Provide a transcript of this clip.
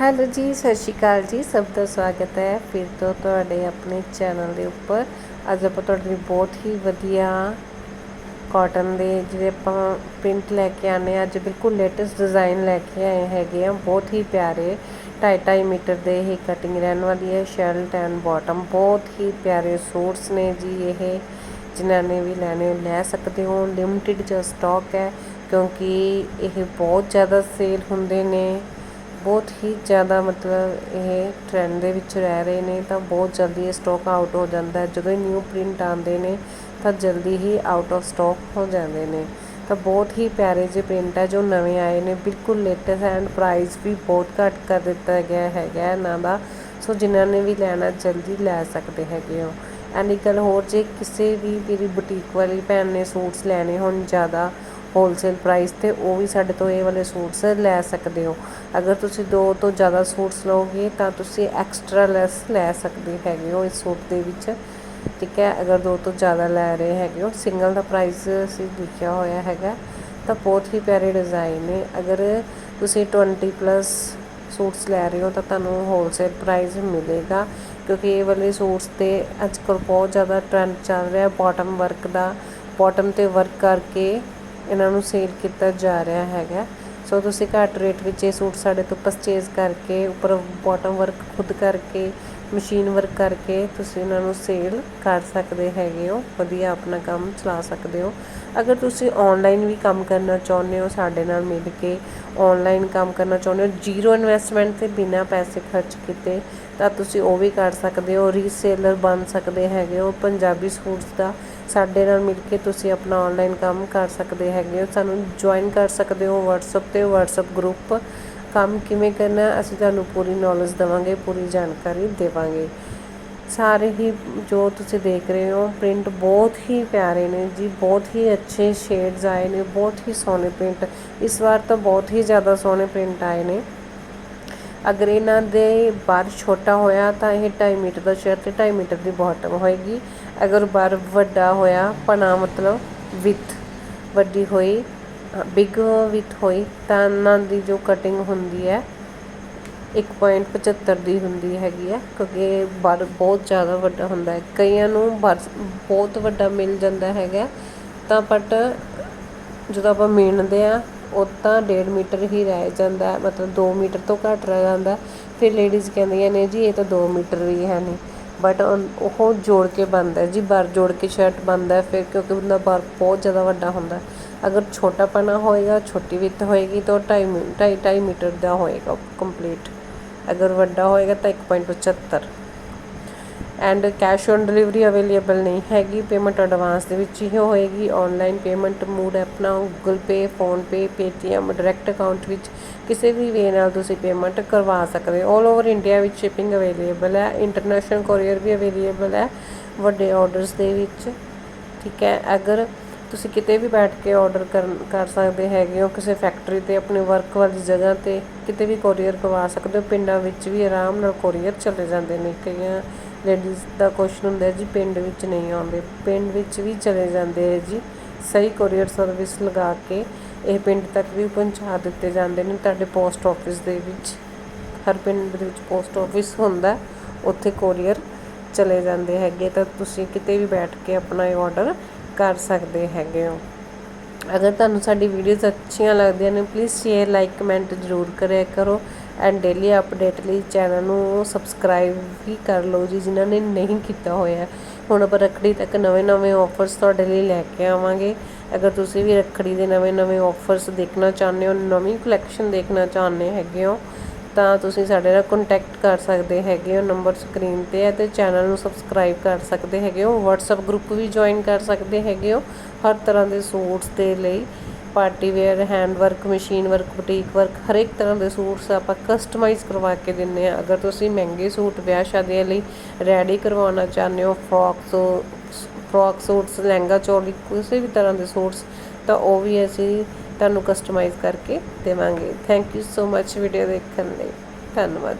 Hello ਜੀ, ਸਤਿ ਸ਼੍ਰੀ ਅਕਾਲ ਜੀ। ਸਭ ਦਾ ਸਵਾਗਤ ਹੈ। ਫਿਰ ਤੋਂ ਤੁਹਾਡੇ ਆਪਣੇ ਚੈਨਲ ਦੇ ਉੱਪਰ। ਅੱਜ ਆਪਾਂ ਤੁਹਾਡੇ ਲਈ ਬਹੁਤ ਹੀ ਵਧੀਆ ਕਾਟਨ ਦੇ ਜਿਹੜੇ ਆਪਾਂ ਪ੍ਰਿੰਟ ਲੈ ਕੇ ਆਨੇ ਆ ਅੱਜ ਬਿਲਕੁਲ ਲੇਟੈਸਟ ਡਿਜ਼ਾਈਨ ਲੈ ਕੇ ਆਏ ਹੈਗੇ ਆ ਬਹੁਤ ਹੀ ਪਿਆਰੇ 2.5 ਮੀਟਰ ਦੇ ਇਹ ਕਟਿੰਗ ਰਹਿਣ ਵਾਲੀ ਹੈ। ਸ਼ਰਟ ਐਂਡ ਬਾਟਮ ਬਹੁਤ ਹੀ ਪਿਆਰੇ ਸੂਟਸ ਨੇ ਜੀ ਇਹ। ਜਿਨ੍ਹਾਂ ਨੇ ਵੀ ਲੈਣੇ, ਲੈ ਸਕਦੇ ਹੋ। ਲਿਮਟਿਡ ਚ ਸਟਾਕ ਹੈ। ਕਿਉਂਕਿ ਇਹ ਬਹੁਤ ਜ਼ਿਆਦਾ ਸੇਲ ਹੁੰਦੇ ਨੇ। ਬਹੁਤ ਹੀ ਜ਼ਿਆਦਾ ਮਤਲਬ ਇਹ ਟਰੈਂਡ ਦੇ ਵਿੱਚ ਰਹਿ ਰਹੇ ਨੇ, ਤਾਂ ਬਹੁਤ ਜਲਦੀ ਇਹ ਸਟਾਕ ਆਊਟ ਹੋ ਜਾਂਦਾ ਜਦੋਂ ਹੀ ਨਿਊ ਪ੍ਰਿੰਟ ਆਉਂਦੇ ਨੇ, ਤਾਂ ਜਲਦੀ ਹੀ ਆਊਟ ਆਫ ਸਟਾਕ ਹੋ ਜਾਂਦੇ ਨੇ। ਤਾਂ ਬਹੁਤ ਹੀ ਪਿਆਰੇ ਜਿਹੇ ਪ੍ਰਿੰਟ ਹੈ ਜੋ ਨਵੇਂ ਆਏ ਨੇ। ਬਿਲਕੁਲ ਲੇਟੈਸਟ ਐਂਡ ਪ੍ਰਾਈਸ ਵੀ ਬਹੁਤ ਘੱਟ ਕਰ ਦਿੱਤਾ ਗਿਆ ਹੈਗਾ ਇਹਨਾਂ ਦਾ। ਸੋ ਜਿਨ੍ਹਾਂ ਨੇ ਵੀ ਲੈਣਾ, ਜਲਦੀ ਲੈ ਸਕਦੇ ਹੈਗੇ ਹੋ। ਐਂਡ ਇੱਕ ਗੱਲ ਹੋਰ ਜੇ ਕਿਸੇ ਵੀ ਮੇਰੀ ਬੁਟੀਕ ਵਾਲੀ ਭੈਣ ਨੇ ਸੂਟਸ ਲੈਣੇ ਹੋਣ ਜ਼ਿਆਦਾ ਹੋਲਸੇਲ ਪ੍ਰਾਈਸ ਤੇ ਉਹ ਵੀ ਸਾਡੇ ਤੋਂ ਇਹ ਵਾਲੇ ਸੂਟਸ ਲੈ ਸਕਦੇ ਹੋ। ਅਗਰ ਤੁਸੀਂ ਦੋ ਤੋਂ ਜ਼ਿਆਦਾ ਸੂਟਸ ਲਓਗੇ ਤਾਂ ਤੁਸੀਂ ਐਕਸਟਰਾ ਲੈਸ ਲੈ ਸਕਦੇ ਹੈਗੇ ਹੋ ਇਸ ਸੂਟ ਦੇ ਵਿੱਚ। ਠੀਕ ਹੈ, ਅਗਰ ਦੋ ਤੋਂ ਜ਼ਿਆਦਾ ਲੈ ਰਹੇ ਹੈਗੇ ਹੋ। ਸਿੰਗਲ ਦਾ ਪ੍ਰਾਈਸ ਅਸੀਂ ਲਿਖਿਆ ਹੋਇਆ ਹੈਗਾ, ਤਾਂ ਬਹੁਤ ਹੀ ਪਿਆਰੇ ਡਿਜ਼ਾਈਨ ਨੇ। ਅਗਰ ਤੁਸੀਂ 20 ਪਲੱਸ ਸੂਟਸ ਲੈ ਰਹੇ ਹੋ ਤਾਂ ਤੁਹਾਨੂੰ ਹੋਲਸੇਲ ਪ੍ਰਾਈਸ ਮਿਲੇਗਾ, ਕਿਉਂਕਿ ਇਹ ਵਾਲੇ ਸੂਟਸ ਤੇ ਅੱਜ ਕੱਲ੍ਹ ਬਹੁਤ ਜ਼ਿਆਦਾ ਟ੍ਰੈਂਡ ਚੱਲ ਰਿਹਾ ਬਾਟਮ ਵਰਕ ਦਾ। ਬਾਟਮ ਤੇ ਵਰਕ ਕਰਕੇ ਇਹਨਾਂ ਨੂੰ ਸੇਲ ਕੀਤਾ ਜਾ ਰਿਹਾ ਹੈਗਾ। ਸੋ ਤੁਸੀਂ ਘੱਟ ਰੇਟ ਵਿੱਚ ਇਹ ਸੂਟ ਸਾਡੇ ਤੋਂ ਪਰਚੇਜ਼ ਕਰਕੇ, ਉੱਪਰ ਬਾਟਮ ਵਰਕ ਖੁਦ ਕਰਕੇ ਮਸ਼ੀਨ ਵਰਕ ਕਰਕੇ ਤੁਸੀਂ ਇਹਨਾਂ ਨੂੰ ਸੇਲ ਕਰ ਸਕਦੇ ਹੈਗੇ ਹੋ। ਵਧੀਆ ਆਪਣਾ ਕੰਮ ਚਲਾ ਸਕਦੇ ਹੋ। ਅਗਰ ਤੁਸੀਂ ਆਨਲਾਈਨ ਵੀ ਕੰਮ ਕਰਨਾ ਚਾਹੁੰਦੇ ਹੋ, ਸਾਡੇ ਨਾਲ ਮਿਲ ਕੇ ਆਨਲਾਈਨ ਕੰਮ ਕਰਨਾ ਚਾਹੁੰਦੇ ਹੋ ਜ਼ੀਰੋ ਇਨਵੈਸਟਮੈਂਟ ਤੇ ਬਿਨਾ ਪੈਸੇ ਖਰਚ ਕੀਤੇ, ਤਾਂ ਤੁਸੀਂ ਉਹ ਵੀ ਕਰ ਸਕਦੇ ਹੋ। ਰੀਸੇਲਰ ਬਣ ਸਕਦੇ ਹੈਗੇ ਹੋ। ਪੰਜਾਬੀ ਸੂਟਸ ਦਾ ਸਾਡੇ ਨਾਲ ਮਿਲ ਕੇ ਤੁਸੀਂ ਆਪਣਾ ਆਨਲਾਈਨ ਕੰਮ ਕਰ ਸਕਦੇ ਹੈਗੇ ਹੋ। ਸਾਨੂੰ ਜੁਆਇਨ ਕਰ ਸਕਦੇ ਹੋ WhatsApp ਤੇ, WhatsApp ਗਰੁੱਪ ਕੰਮ ਕਿਵੇਂ ਕਰਨਾ ਅਸੀਂ ਤੁਹਾਨੂੰ ਪੂਰੀ ਨੌਲੇਜ ਦੇਵਾਂਗੇ, ਪੂਰੀ ਜਾਣਕਾਰੀ ਦੇਵਾਂਗੇ। ਸਾਰੇ ਹੀ ਜੋ ਤੁਸੀਂ ਦੇਖ ਰਹੇ ਹੋ ਪ੍ਰਿੰਟ ਬਹੁਤ ਹੀ ਪਿਆਰੇ ਨੇ ਜੀ, ਬਹੁਤ ਹੀ ਅੱਛੇ ਸ਼ੇਡਸ ਆਏ ਨੇ, ਬਹੁਤ ਹੀ ਸੋਹਣੇ ਪ੍ਰਿੰਟ ਇਸ ਵਾਰ ਤਾਂ ਬਹੁਤ ਹੀ ਜ਼ਿਆਦਾ ਸੋਹਣੇ ਪ੍ਰਿੰਟ ਆਏ ਨੇ। ਅਗਰ ਇਹਨਾਂ ਦੇ ਬਾਰ ਛੋਟਾ ਹੋਇਆ ਤਾਂ ਇਹ 2.5 ਮੀਟਰ ਦਾ ਸ਼ਰਟ ਤੇ 2.5 ਮੀਟਰ ਦੀ ਬਾਟਮ ਹੋਏਗੀ। ਅਗਰ ਬਾਰ ਵੱਡਾ ਹੋਇਆ ਪਨਾ ਮਤਲਬ ਵਿਥ ਵੱਡੀ ਹੋਈ ਬਿਗ ਵਿੱਥ ਹੋਈ, ਤਾਂ ਇਹਨਾਂ ਦੀ ਜੋ ਕਟਿੰਗ ਹੁੰਦੀ ਹੈ 1.75 ਦੀ ਹੁੰਦੀ ਹੈਗੀ ਹੈ, ਕਿਉਂਕਿ ਬਰ ਬਹੁਤ ਜ਼ਿਆਦਾ ਵੱਡਾ ਹੁੰਦਾ ਹੈ। ਕਈਆਂ ਨੂੰ ਬਰ ਬਹੁਤ ਵੱਡਾ ਮਿਲ ਜਾਂਦਾ ਹੈਗਾ, ਤਾਂ ਬਟ ਜਦੋਂ ਆਪਾਂ ਮੀਣਦੇ ਆ ਉਹ ਤਾਂ 1.5 ਮੀਟਰ ਹੀ ਰਹਿ ਜਾਂਦਾ ਮਤਲਬ 2 ਮੀਟਰ ਤੋਂ ਘੱਟ ਰਹਿ ਜਾਂਦਾ ਫਿਰ ਲੇਡੀਜ਼ ਕਹਿੰਦੀਆਂ ਨੇ, ਜੀ, ਇਹ ਤਾਂ 2 ਮੀਟਰ ਵੀ ਹੈ ਨਹੀਂ। ਬਟ ਉਹ ਜੋੜ ਕੇ ਬਣਦਾ ਜੀ ਬਰ ਜੋੜ ਕੇ ਸ਼ਰਟ ਬਣਦਾ ਫਿਰ ਕਿਉਂਕਿ ਉਹਦਾ ਬਰ ਬਹੁਤ ਜ਼ਿਆਦਾ ਵੱਡਾ ਹੁੰਦਾ ਅਗਰ ਛੋਟਾ ਪਨਾ ਹੋਏਗਾ, ਛੋਟੀ ਵਿੱਤ ਹੋਏਗੀ, ਤਾਂ 2.5 2.5 ਮੀਟਰ ਦਾ ਹੋਏਗਾ ਕੰਪਲੀਟ ਅਗਰ ਵੱਡਾ ਹੋਏਗਾ ਤਾਂ 1.75 and cash on delivery available ਨਹੀਂ ਹੈਗੀ। ਪੇਮੈਂਟ ਐਡਵਾਂਸ ਦੇ ਵਿੱਚ ਹੀ ਹੋਏਗੀ। ਆਨਲਾਈਨ ਪੇਮੈਂਟ ਮੂਡ ਆਪਣਾ Google pay phone pay Paytm direct account ਵਿੱਚ ਕਿਸੇ ਵੀ ਵੇ ਨਾਲ ਤੁਸੀਂ ਪੇਮੈਂਟ ਕਰਵਾ ਸਕਦੇ ਹੋ। ਆਲ ਓਵਰ ਇੰਡੀਆ ਵਿੱਚ ਸ਼ਿਪਿੰਗ ਅਵੇਲੇਬਲ ਹੈ। ਇੰਟਰਨੈਸ਼ਨਲ ਕੋਰੀਅਰ ਵੀ ਅਵੇਲੇਬਲ ਹੈ ਵੱਡੇ ਆਰਡਰਸ ਦੇ ਵਿੱਚ। ਠੀਕ ਹੈ। ਅਗਰ ਤੁਸੀਂ ਕਿਤੇ ਵੀ ਬੈਠ ਕੇ ਆਰਡਰ ਕਰ ਕਰ ਸਕਦੇ ਹੈਗੇ ਹੋ, ਕਿਸੇ ਫੈਕਟਰੀ ਤੇ ਆਪਣੇ ਵਰਕ ਵਾਲੀ ਜਗ੍ਹਾ ਤੇ ਕਿਤੇ ਵੀ ਕੋਰੀਅਰ ਕਰਵਾ ਸਕਦੇ ਹੋ, ਪਿੰਡਾਂ ਵਿੱਚ ਵੀ ਆਰਾਮ ਨਾਲ ਕੋਰੀਅਰ ਚਲੇ ਜਾਂਦੇ ਨੇ ਕਈਆਂ ਲੇਡੀਜ਼ ਦਾ ਕੁਐਸਚਨ ਹੁੰਦਾ ਜੀ, ਪਿੰਡ ਵਿੱਚ ਨਹੀਂ ਆਉਂਦੇ। ਪਿੰਡ ਵਿੱਚ ਵੀ ਚਲੇ ਜਾਂਦੇ ਹੈ ਜੀ। ਸਹੀ ਕੋਰੀਅਰ ਸਰਵਿਸ ਲਗਾ ਕੇ ਇਹ ਪਿੰਡ ਤੱਕ ਵੀ ਪਹੁੰਚਾ ਦਿੱਤੇ ਜਾਂਦੇ ਨੇ ਤੁਹਾਡੇ ਪੋਸਟ ਆਫਿਸ ਦੇ ਵਿੱਚ। ਹਰ ਪਿੰਡ ਦੇ ਵਿੱਚ ਪੋਸਟ ਆਫਿਸ ਹੁੰਦਾ ਉੱਥੇ ਕੋਰੀਅਰ ਚਲੇ ਜਾਂਦੇ ਹੈਗੇ। ਤਾਂ ਤੁਸੀਂ ਕਿਤੇ ਵੀ ਬੈਠ ਕੇ ਆਪਣਾ ਇਹ ਆਰਡਰ ਕਰ ਸਕਦੇ ਹੈਗੇ ਹੋ। ਅਗਰ ਤੁਹਾਨੂੰ ਸਾਡੀ ਵੀਡੀਓਜ਼ ਅੱਛੀਆਂ ਲੱਗਦੀਆਂ ਨੇ ਪਲੀਜ਼ ਸ਼ੇਅਰ ਲਾਈਕ ਕਮੈਂਟ ਜ਼ਰੂਰ ਕਰਿਆ ਕਰੋ। ਐਂਡ ਡੇਲੀ ਅਪਡੇਟ ਲਈ ਚੈਨਲ ਨੂੰ ਸਬਸਕ੍ਰਾਈਬ ਵੀ ਕਰ ਲਓ ਜੀ, ਜਿਨ੍ਹਾਂ ਨੇ ਨਹੀਂ ਕੀਤਾ ਹੋਇਆ। ਹੁਣ ਆਪਾਂ ਰੱਖੜੀ ਤੱਕ ਨਵੇਂ-ਨਵੇਂ ਆਫਰਸ ਤੁਹਾਡੇ ਲਈ ਲੈ ਕੇ ਆਵਾਂਗੇ। ਅਗਰ ਤੁਸੀਂ ਵੀ ਰੱਖੜੀ ਦੇ ਨਵੇਂ-ਨਵੇਂ ਆਫਰਸ ਦੇਖਣਾ ਚਾਹੁੰਦੇ ਹੋ, ਨਵੀਂ ਕਲੈਕਸ਼ਨ ਦੇਖਣਾ ਚਾਹੁੰਦੇ ਹੈਗੇ ਹੋ, ਤਾਂ ਤੁਸੀਂ ਸਾਡੇ ਨਾਲ ਕੰਟੈਕਟ ਕਰ ਸਕਦੇ ਹੈਗੇ ਹੋ ਨੰਬਰ ਸਕਰੀਨ ਤੇ ਹੈ ਤੇ ਚੈਨਲ ਨੂੰ ਸਬਸਕ੍ਰਾਈਬ ਕਰ ਸਕਦੇ ਹੈਗੇ ਹੋ। WhatsApp ਗਰੁੱਪ ਵੀ ਜੁਆਇਨ ਕਰ ਸਕਦੇ ਹੈਗੇ ਹੋ। ਹਰ ਤਰ੍ਹਾਂ ਦੇ ਸੂਟਸ ਦੇ ਲਈ party wear, hand work, machine work, boutique work, ਹਰੇਕ ਤਰ੍ਹਾਂ ਦੇ ਸੂਟਸ ਆਪਾਂ ਕਸਟਮਾਈਜ਼ ਕਰਵਾ ਕੇ ਦਿੰਨੇ ਆ ਅਗਰ ਤੁਸੀਂ ਮਹਿੰਗੇ ਸੂਟ, ਵਿਆਹ ਸ਼ਾਦੀਆਂ ਲਈ ਰੈਡੀ ਕਰਵਾਉਣਾ ਚਾਹੁੰਦੇ ਹੋ frocks frock suits, lehenga choli, ਕਿਸੇ ਵੀ ਤਰ੍ਹਾਂ ਦੇ ਸੂਟਸ, ਤਾਂ ਉਹ ਵੀ ਅਸੀਂ ਤੁਹਾਨੂੰ ਕਸਟਮਾਈਜ਼ ਕਰਕੇ ਦੇਵਾਂਗੇ। Thank you so much video ਦੇਖਣ ਲਈ। ਧੰਨਵਾਦ।